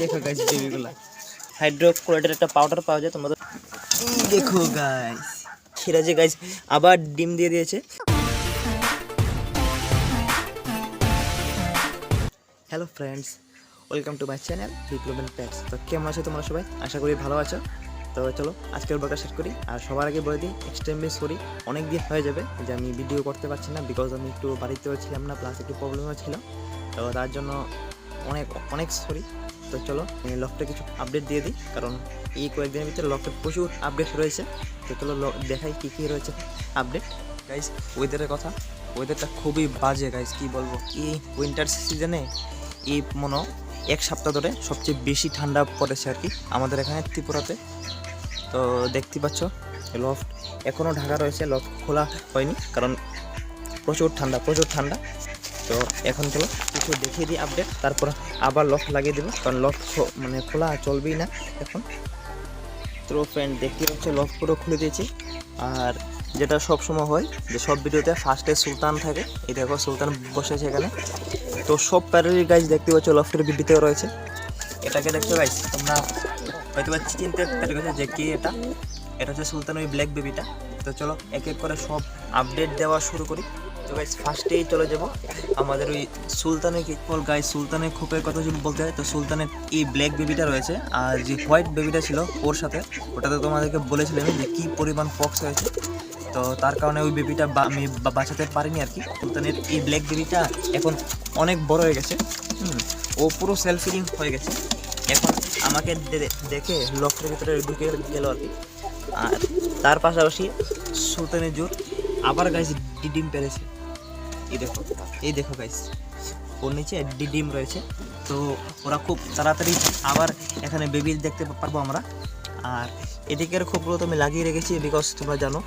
দেখো গাইস বেবিগুলো হাইড্রোক্লোরাইডের একটা পাউডার পাওয়া যায় তোমাদের। এই দেখো গাইস সিরাজে গাইস আবার ডিম দিয়ে দিয়েছে। Hello friends welcome to my channel ডিপ্লোমেন্ট pants তো কেমন আছো তোমরা সবাই? আশা করি ভালো আছো। তো চলো, আজকের ব্লগটা শেষ করি। আর সবার আগে বলে দিই এক্সট্রিমলি সরি অনেক দিন হয়ে যাবে যে আমি ভিডিও করতে পারছি না বিকজ আমি একটু বাড়িতেও ছিলাম না প্লাস একটু প্রবলেমও ছিল। তো তার জন্য অনেক অনেক সরি তো চলো লকটা কিছু আপডেট দিয়ে দিই, কারণ এই কয়েকদিনের ভিতরে লকটা প্রচুর আপডেট রয়েছে। তো চলো দেখাই কী কী রয়েছে আপডেট গাইস ওয়েদারের কথা ওয়েদারটা খুবই বাজে গাইস কি বলব? এই উইন্টার সিজনে এই মনে এক সপ্তাহ ধরে সবচেয়ে বেশি ঠান্ডা পড়েছে আর কি আমাদের এখানে ত্রিপুরাতে। তো দেখতে পাচ্ছ লফট এখনও ঢাকা রয়েছে লফট খোলা হয়নি, কারণ প্রচুর ঠান্ডা প্রচুর ঠান্ডা। তো এখন চলো, কিছু দেখিয়ে দিই আপডেট তারপর আবার লক লাগিয়ে দেবো, কারণ লক মানে খোলা চলবেই না এখন। তো ফ্রেন্ড দেখতে পাচ্ছ লক পুরো খুলে দিয়েছি। আর যেটা সব সময় হয়, যে সব ভিডিওতে ফার্স্টে সুলতান থাকে। এই দেখো, সুলতান বসেছে এখানে। তো সব প্যারের গাছ দেখতে পাচ্ছ লফটের বিবিতেও রয়েছে। এটাকে দেখছ গাইস তোমরা হয়তো বা চিনতে পেরে গেছো যে কি এটা। এটা হচ্ছে সুলতান ওই ব্ল্যাক বেবিটা তো চলো, এক এক করে সব আপডেট দেওয়া শুরু করি। তো গাইস ফার্স্টেই চলে যাব। আমাদের ওই সুলতানের বল গাইস সুলতানের খোপের কথা যদি বলতে হয়, তো সুলতানের এই ব্ল্যাক বেবিটা রয়েছে, আর যে হোয়াইট বেবিটা ছিল ওর সাথে, ওটাতে তোমাদেরকে বলেছিলাম যে কী পরিমাণ ফক্স হয়েছে। তো তার কারণে ওই বেবিটা আমি বাঁচাতে পারিনি আর কি। সুলতানের এই ব্ল্যাক বেবিটা এখন অনেক বড় হয়ে গেছে ও পুরো সেলফ ফিলিং হয়ে গেছে। এখন আমাকে দেখে লকটার ভিতরে ঢুকে গেল আর কি। আর তার পাশাপাশি সুলতানের জোর আবার গাইস ডিম পেরেছে। এই দেখো এই দেখো গাইস ওর নিচে ডি- ডিম রয়েছে। তো ওরা খুব তাড়াতাড়ি আবার এখানে বেবি দেখতে পারব আমরা। আর এদিকের খোপগুলো তো আমি লাগিয়ে রেখেছি বিকজ তোমরা জানো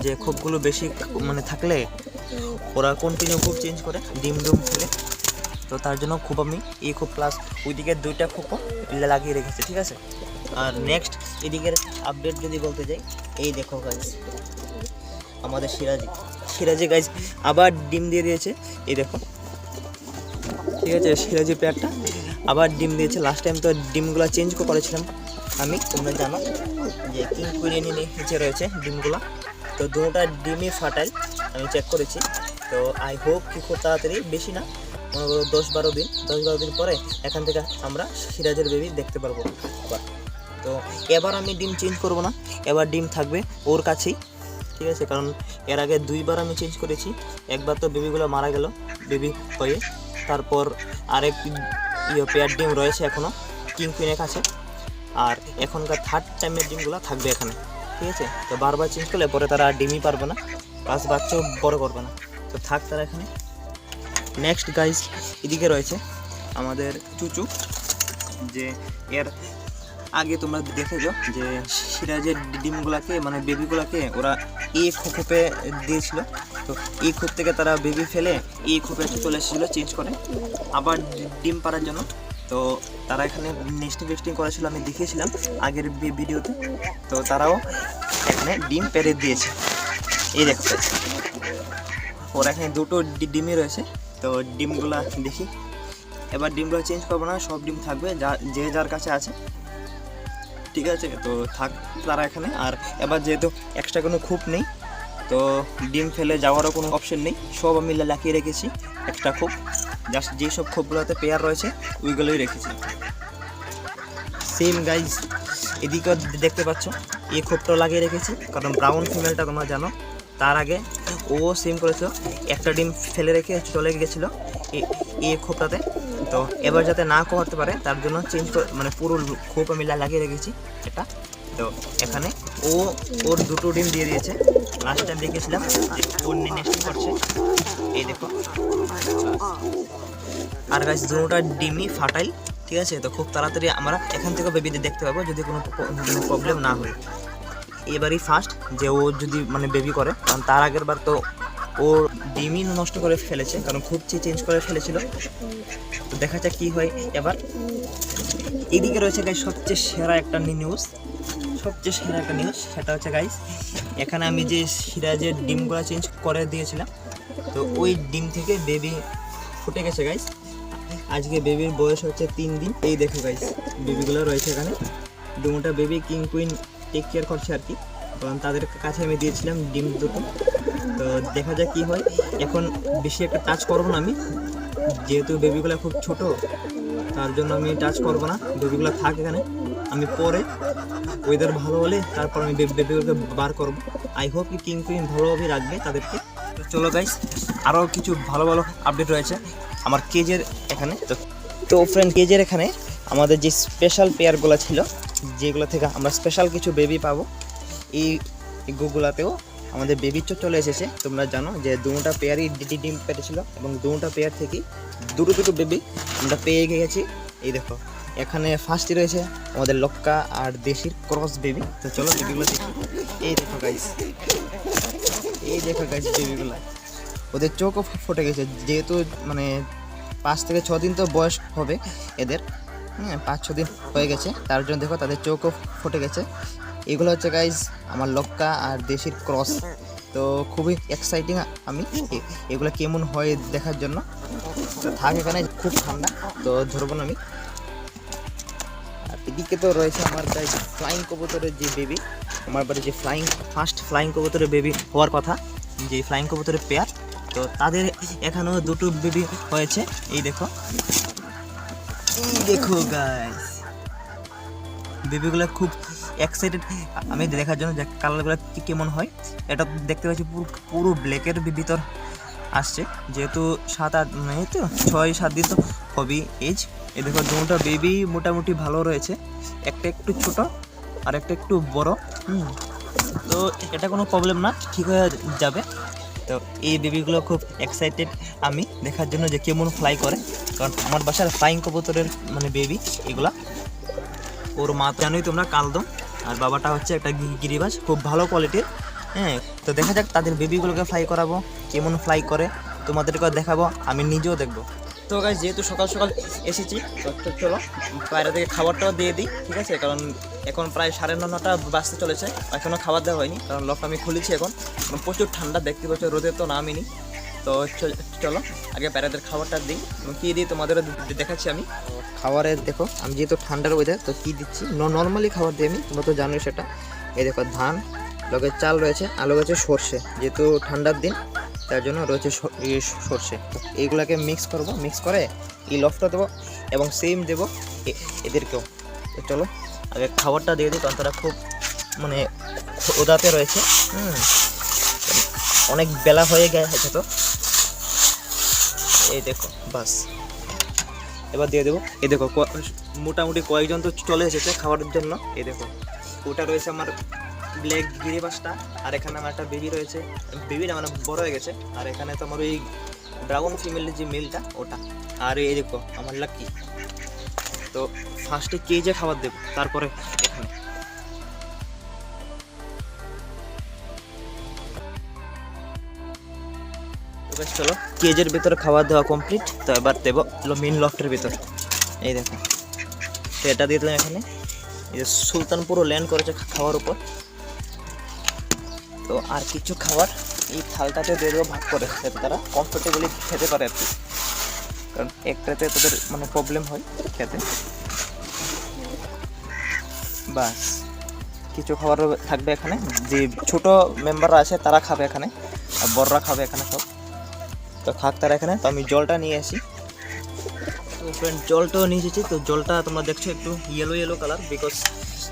যে খোপগুলো বেশি মানে থাকলে ওরা কন্টিনিউ খুব চেঞ্জ করে ডিম ডুম ফেলে তো তার জন্য খুব আমি এই খুব প্লাস ওইদিকে দুইটা খোপও লাগিয়ে রেখেছি, ঠিক আছে? আর নেক্সট এদিকের আপডেট যদি বলতে যাই, এই দেখো গাইজ আমাদের সিরাজি সিরাজি গাইজ আবার ডিম দিয়ে দিয়েছে। এই দেখো ঠিক আছে সিরাজি পেয়ারটা। আবার ডিম দিয়েছে। লাস্ট টাইম তো ডিমগুলো চেঞ্জ করেছিলাম আমি। তোমরা জানো যে কিং কুইনি নিচে রয়েছে ডিমগুলো। তো দুটোটা ডিমই ফাটাইল। আমি চেক করেছি। তো আই হোপ কি খুব তাড়াতাড়ি। বেশি না। মনে করো দশ বারো দিন। দশ বারো দিন পরে এখান থেকে আমরা সিরাজের বেবি দেখতে পারব। আবার। তো এবার আমি ডিম চেঞ্জ করব না। এবার ডিম থাকবে ওর কাছেই। ঠিক আছে? কারণ এর আগে দুইবার আমি চেঞ্জ করেছি। একবার তো বেবিগুলো মারা গেল বেবি হয়ে। তারপর আরেক ইয়ে পেয়ার ডিম রয়েছে এখনও কিং কুইনের কাছে। আর এখনকার থার্ড টাইমের ডিমগুলো থাকবে এখানে, ঠিক আছে? তো বারবার চেঞ্জ করলে পরে তারা ডিমই পারবে না প্লাস বাচ্চাও বড় করবে না। তো থাক তারা এখানে। নেক্সট গাইজ এদিকে রয়েছে আমাদের চুচু, যে এর আগে তোমরা দেখেছ যে সিরাজের ডিমগুলাকে মানে বেবিগুলাকে ওরা এই খোপে দিয়েছিল। তো এই খোপ থেকে তারা বেবি ফেলে এই খোপে চলে এসেছিল চেঞ্জ করে। আবার ডিম পাড়ার জন্য। তো তারা এখানে নেস্টিং টেস্টিং করেছিল, আমি দেখিয়েছিলাম আগের ভিডিওতে। তো তারাও এখানে ডিম পেরে দিয়েছে। এই দেখতে ওরা এখানে দুটো ডিমই রয়েছে। তো ডিমগুলা দেখি। এবার ডিমগুলো চেঞ্জ করব না, সব ডিম থাকবে, যা যে যার কাছে আছে। ঠিক আছে, তো থাক তারা এখানে। আর এবার যেহেতু এক্সট্রা কোনো খুব নেই, তো ডিম ফেলে যাওয়ারও কোনো অপশন নেই। সব আমি লাগিয়ে রেখেছি এক্সট্রা খুব। জাস্ট যেসব খোপগুলোতে পেয়ার রয়েছে, ওইগুলোই রেখেছি। সেম গাইজ এদিকেও দেখতে পাচ্ছ, এই খোপটাও লাগিয়ে রেখেছি। কারণ ব্রাউন ফিমেলটা তোমরা জানো, তার আগে ও সেম করেছিল। একটা ডিম ফেলে রেখে চলে গেছিল এই খোপটাতে তো এবার যাতে না করতে পারে, তার জন্য চেঞ্জ মানে পুরো খোপ আমি লাগিয়ে রেখেছি এটা। তো এখানে ও, ওর দুটো ডিম দিয়ে দিয়েছে। লাস্ট টাইম দেখেছিলাম ওর নেস্টিং করছে। এই দেখো। আর গাছ দুটোটা ডিমই ফাটাইল ঠিক আছে? তো খুব তাড়াতাড়ি আমরা এখান থেকে বেবিদের দেখতে পাবো যদি কোনো প্রবলেম না হয়। এবারই ফার্স্ট যে ও যদি মানে বেবি করে, কারণ তার আগের বার তো ও ডিমই নষ্ট করে ফেলেছে, কারণ খুব চেঞ্জ করে ফেলেছিল। তো দেখা যাক কী হয় এবার। এদিকে রয়েছে গাইস সবচেয়ে সেরা একটা নিউজ সবচেয়ে সেরা একটা নিউজ সেটা হচ্ছে গাইস এখানে আমি যে সিরাজের ডিমগুলো চেঞ্জ করে দিয়েছিলাম, তো ওই ডিম থেকে বেবি ফুটে গেছে গাইস আজকে বেবির বয়স হচ্ছে তিন দিন। এই দেখো গাইস বেবিগুলো রয়েছে এখানে। দুটা baby king queen take care করছে আর কি। কারণ তাদের কাছে আমি দিয়েছিলাম ডিম দুটো। তো দেখা যাক কি হয়। এখন বেশি একটা টাচ করব না আমি। যেহেতু বেবিগুলো খুব ছোট, তার জন্য আমি টাচ করব না। বেবিগুলো থাক এখানে। আমি পরে ওয়েদার ভালো হলে তারপর আমি বেবিগুলোকে বার করব। আই হোপ কি কিং কুইন ভালোভাবে রাখবে তাদেরকে। চলো গাইস আরও কিছু ভালো ভালো আপডেট রয়েছে আমার কেজের এখানে। তো তো ফ্রেন্ড কেজের এখানে আমাদের যে স্পেশাল পেয়ারগুলো ছিল, যেগুলো থেকে আমরা স্পেশাল কিছু বেবি পাবো। এই গুগুলাতেও আমাদের বেবি চলে এসেছে। তোমরা জানো যে দুটা পেয়ারই ডিটি ডিম পেটেছিল এবং দুটা পেয়ার থেকে দুটো দুটো বেবি আমরা পেয়ে গেছি। এই দেখো, এখানে ফার্স্টই রয়েছে আমাদের লক্কা আর দেশির ক্রস বেবি তো চলো বেবিগুলো দেখি। এই দেখো গাইস এই দেখো গাইস বেবিগুলো ওদের চোখও ফুটে গেছে, যেহেতু মানে পাঁচ থেকে ছ দিন তো বয়স হবে এদের। হ্যাঁ পাঁচ ছ দিন হয়ে গেছে, তার জন্য দেখো তাদের চোখও ফুটে গেছে। এগুলো হচ্ছে গাইজ আমার লক্কা আর দেশির ক্রস। তো খুবই এক্সাইটিং আমি। এগুলো কেমন হয় দেখার জন্য। তো থাক এখানে, খুব ঠান্ডা, তো ধরবো না আমি। আর এদিকে তো রয়েছে আমার গাইজ ফ্লাইং কবুতরের যে বেবি আমার বাড়ি যে ফ্লাইং ফার্স্ট ফ্লাইং কবুতরের বেবি হওয়ার কথা, যে ফ্লাইং কবুতরের পেয়ার তো তাদের এখানেও দুটো বেবি হয়েছে, এই দেখো। এই দেখো গাইস বেবিগুলো খুব এক্সাইটেড আমি দেখার জন্য যে কালারগুলো কেমন হয়, এটা দেখতে পাচ্ছি পুরো পুরো ব্ল্যাকের ভিতর আসছে। যেহেতু সাত আট মানে তো ছয় সাত দিন তো হবেই এজ এ দেখো, দুটা বেবি মোটামুটি ভালো রয়েছে। একটা একটু ছোট, আর একটা একটু বড়। হুম। তো এটা কোনো প্রবলেম না, ঠিক হয়ে যাবে। তো এই বেবিগুলো খুব এক্সাইটেড আমি দেখার জন্য যে কেমন ফ্লাই করে। কারণ আমার বাসার ফ্লাইং কবুতরের মানে বেবি এগুলা। ওর মা জানোই তোমরা, কালদম। আর বাবাটা হচ্ছে একটা গি- গিরিবাজ, খুব ভালো কোয়ালিটির হ্যাঁ তো দেখা যাক তাদের বেবিগুলোকে ফ্লাই করাবো, কেমন ফ্লাই করে, তোমাদেরকেও দেখাবো, আমি নিজেও দেখব। তো গাছ যেহেতু সকাল সকাল এসেছি, তো চলো, বাইরে থেকে খাবারটাও দিয়ে দিই, ঠিক আছে? কারণ এখন প্রায় সাড়ে নটা বাজতে চলেছে এখনও খাবার দেওয়া হয়নি, কারণ লক আমি খুলেছি এখন। প্রচুর ঠান্ডা, দেখতে পাচ্ছ রোদে তো নামিনি। তো চলো, আগে প্যারাদের খাবারটা দিই কী দিই তোমাদেরও দেখাচ্ছি আমি। খাবারের দেখো, আমি যেহেতু ঠান্ডার ওয়েদার তো কী দিচ্ছি? নর্মালি খাবার দিই আমি, তোমরা তো জানোই সেটা। এই দেখো, ধান, লগে চাল রয়েছে আলু রয়েছে সর্ষে, যেহেতু ঠান্ডার দিন, তার জন্য রয়েছে সর্ষে। এইগুলাকে মিক্স করব মিক্স করে এই লফটা দেবো, এবং সেম দেবো এদেরকেও। তো চলো, আগে খাবারটা দিয়ে দিই, কারণ তারা খুব মানে ওদাতে রয়েছে, হুম। অনেক বেলা হয়ে গেছে তো। এই দেখো, বাস। এবার দিয়ে দেবো। এ দেখো মোটামুটি কয়েকজন তো চলে এসেছে খাওয়ার জন্য। এ দেখো, ওটা রয়েছে আমার ব্ল্যাক গিরিবাসটা আর এখানে আমার একটা বেবি রয়েছে। বেবিটা মানে বড় হয়ে গেছে। আর এখানে তো আমার ওই ড্রাগন ফিমেলের যে মিলটা ওটা। আর এই দেখো, আমার লাকি তো ফার্স্টে কে যে খাবার দেবো, তারপরে এখানে। চলো। কেজের ভিতরে খাবার দেওয়া কমপ্লিট তো এবার দেবো হলো মেন লফটের ভিতর। এই দেখো, তো এটা দিয়ে দিলাম এখানে। এই যে সুলতানপুরও ল্যান্ড করেছে খাওয়ার উপর। তো আর কিছু খাবার এই থালটাতে দিয়ে দেবো ভাগ করে, যাতে তারা কমফোর্টেবলি খেতে পারে আর কি। কারণ একটাতে তাদের মানে প্রবলেম হয় খেতে। বাস, কিছু খাবার থাকবে এখানে। যে ছোট মেম্বাররা আছে তারা খাবে এখানে, আর বড়রা খাবে এখানে সব। তো খাক তারা এখানে। তো আমি জলটা নিয়ে আসি। তো ফ্রেন্ড জলটাও নিয়ে এসেছি, তো জলটা তোমরা দেখছ একটু ইয়েলো ইয়েলো কালার বিকজ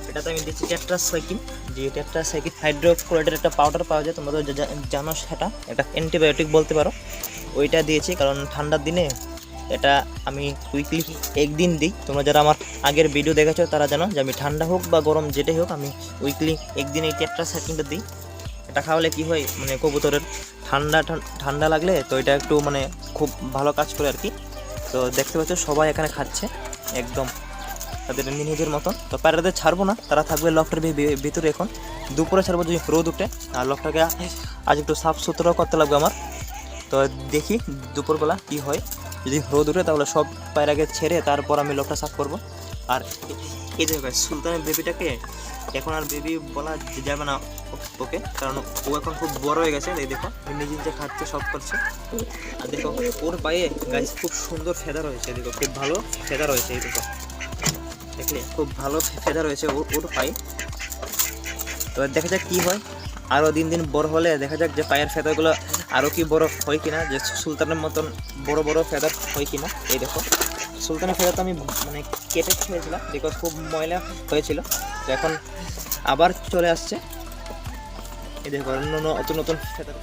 এটাতে আমি দিচ্ছি টেট্রা সাইকিন যে টেট্রা সাইকিন হাইড্রোক্লোরাইডের একটা পাউডার পাওয়া যায়, তোমরা তো জানো সেটা। এটা অ্যান্টিবায়োটিক বলতে পারো। ওইটা দিয়েছি কারণ ঠান্ডার দিনে এটা আমি উইকলি একদিন দিই। তোমরা যারা আমার আগের ভিডিও দেখেছ, তারা জানো যে আমি ঠান্ডা হোক বা গরম যেটাই হোক, আমি উইকলি একদিন এই টেট্রা সাইকিনটা দিই। এটা খাওয়ালে কি হয় মানে কবুতরের ঠান্ডা, ঠান- ঠান্ডা লাগলে তো এটা একটু মানে খুব ভালো কাজ করে আর কি। তো দেখতে পাচ্ছ সবাই এখানে খাচ্ছে, একদম তাদের নিজের মতন তো প্যারাদের ছাড়বো না, তারা থাকবে লফটের ভিতরে এখন। দুপুরে ছাড়বো যদি রোদ উঠে, আর লকটাকে আজ একটু সাফ সুতরাও করতে লাগবে আমার। তো দেখি দুপুরবেলা কি হয়। যদি রোদ উঠে তাহলে সব পায়রাকে ছেড়ে তারপর আমি লফটা সাফ করব। আর এই দেখো সুলতানের বেবিটাকে এখন আর বেবি বলা যাবে না ওকে, কারণ ও এখন খুব বড় হয়ে গেছে। এই দেখো নিজে নিজে খাচ্ছে, সব করছে। আর দেখো, ওর পায়ে গাছ খুব সুন্দর ফেদা রয়েছে দেখো, খুব ভালো ফেদা রয়েছে এই দেখো। দেখলে, খুব ভালো ফেদা রয়েছে ওর ওর পায়ে। তো দেখা যাক কি হয়। আরও দিন দিন বড় হলে দেখা যাক যে পায়ের ফেদারগুলো আরও কি বড় হয় কিনা, যে সুলতানের মতন বড় বড় ফেদার হয় কিনা, এই দেখো। সুলতানের ফেরা তো আমি মানে কেটে খেয়েছিলাম বিকজ খুব ময়লা হয়েছিল। তো এখন আবার চলে আসছে। এই দেখো নতুন নতুন ফেদার।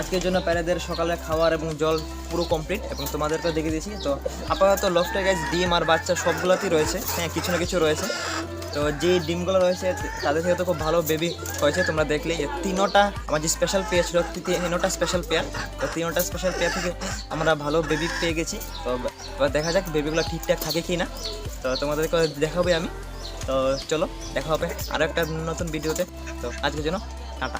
আজকের জন্য প্যারেদের সকালে খাওয়ার এবং জল পুরো কমপ্লিট এবং তোমাদেরকে দেখে দিয়েছি। তো আপাতত লফটে গাছ ডিম আর বাচ্চা সবগুলোতেই রয়েছে। হ্যাঁ কিছু না কিছু রয়েছে। তো যে ডিমগুলো রয়েছে, তাদের থেকে তো খুব ভালো বেবি হয়েছে। তোমরা দেখলে তিনোটা, আমার যে স্পেশাল পেয়ার ছিল তিনোটা স্পেশাল পেয়ার তো তিনোটা স্পেশাল পেয়ার থেকে আমরা ভালো বেবি পেয়ে গেছি। তো দেখা যাক বেবিগুলো ঠিকঠাক থাকে কি না তো তোমাদেরকে দেখাবে আমি। তো চলো, দেখা হবে আরও একটা নতুন ভিডিওতে তো আজকের জন্য টাটা।